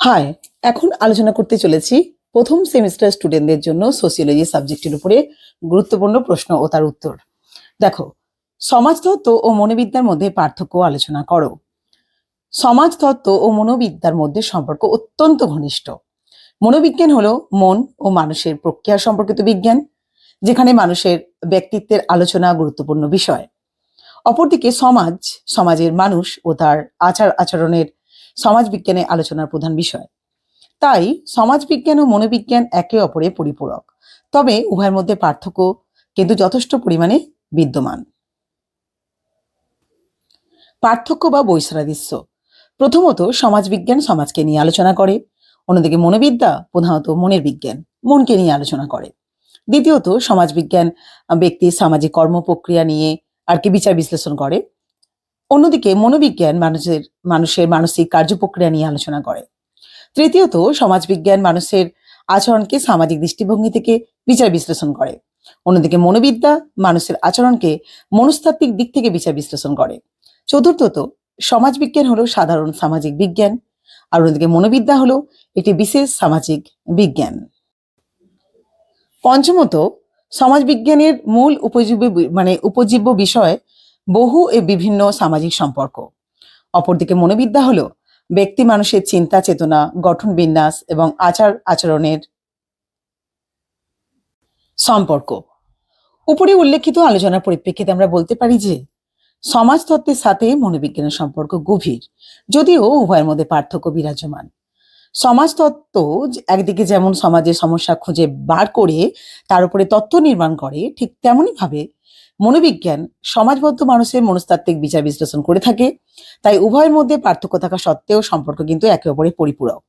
High এখন আলোচনা করতে চলেছি প্রথম সেমিস্টার স্টুডেন্টদের জন্য সোসিওলজি সাবজেক্টের উপরে গুরুত্বপূর্ণ প্রশ্ন ও তার উত্তর। দেখো সমাজতত্ত্ব ও মনোবিদ্যার মধ্যে পার্থক্য আলোচনা করো। সমাজতত্ত্ব ও মনোবিদ্যার মধ্যে সম্পর্ক অত্যন্ত ঘনিষ্ঠ। মনোবিজ্ঞান হলো মন ও মানুষের প্রক্রিয়া সম্পর্কিত বিজ্ঞান, যেখানে মানুষের ব্যক্তিত্বের আলোচনা গুরুত্বপূর্ণ বিষয়। অপরদিকে সমাজ, সমাজের মানুষ ও তার আচার আচরণের সমাজ বিজ্ঞানে আলোচনার প্রধান বিষয়। তাই সমাজবিজ্ঞান ও মনোবিজ্ঞান একে অপরে পরিপূরক। তবে উভয়ের মধ্যে পার্থক্য কিন্তু যথেষ্ট পরিমাণে বিদ্যমান। পার্থক্য বা বৈসাদৃশ্য প্রথমত, সমাজবিজ্ঞান সমাজকে নিয়ে আলোচনা করে। অন্যদিকে মনোবিদ্যা, প্রধানত মনের বিজ্ঞান, মনকে নিয়ে আলোচনা করে। দ্বিতীয়ত, সমাজবিজ্ঞান ব্যক্তির সামাজিক কর্ম প্রক্রিয়া নিয়ে আর কি বিচার বিশ্লেষণ করে। অন্যদিকে মনোবিজ্ঞান মানুষের মানুষের মানসিক কার্যপ্রক্রিয়া নিয়ে আলোচনা করে। তৃতীয়ত, সমাজবিজ্ঞান মানুষের আচরণকে সামাজিক দৃষ্টিভঙ্গি থেকে বিচার বিশ্লেষণ করে। অন্যদিকে মনোবিদ্যা মানুষের আচরণকে মনস্তাত্ত্বিক দিক থেকে বিচার বিশ্লেষণ করে। চতুর্থত, সমাজবিজ্ঞান হলো সাধারণ সামাজিক বিজ্ঞান। আর অন্যদিকে মনোবিদ্যা হলো একটি বিশেষ সামাজিক বিজ্ঞান। পঞ্চমত, সমাজবিজ্ঞানের মূল উপজীব্য মানে উপজীব্য বিষয় বহু এ বিভিন্ন সামাজিক সম্পর্ক। অপরদিকে মনোবিদ্যা হলো ব্যক্তি মানুষের চিন্তা, চেতনা, গঠন বিন্যাস এবং আচার আচরণের সম্পর্ক। উপরে উল্লেখিত আলোচনার পরিপ্রেক্ষিতে আমরা বলতে পারি যে, সমাজতত্ত্বের সাথে মনোবিজ্ঞানের সম্পর্ক গভীর, যদিও উভয়ের মধ্যে পার্থক্য বিরাজমান। সমাজতত্ত্ব একদিকে যেমন সমাজের সমস্যা খুঁজে বার করে তার উপরে তত্ত্ব নির্মাণ করে, ঠিক তেমনই ভাবে মনোবিজ্ঞান সমাজবদ্ধ মানুষের মনস্তাত্ত্বিক বিচার বিশ্লেষণ করে থাকে। তাই উভয়ের মধ্যে পার্থক্য থাকা সত্ত্বেও সম্পর্ক কিন্তু একে অপরে পরিপূরক।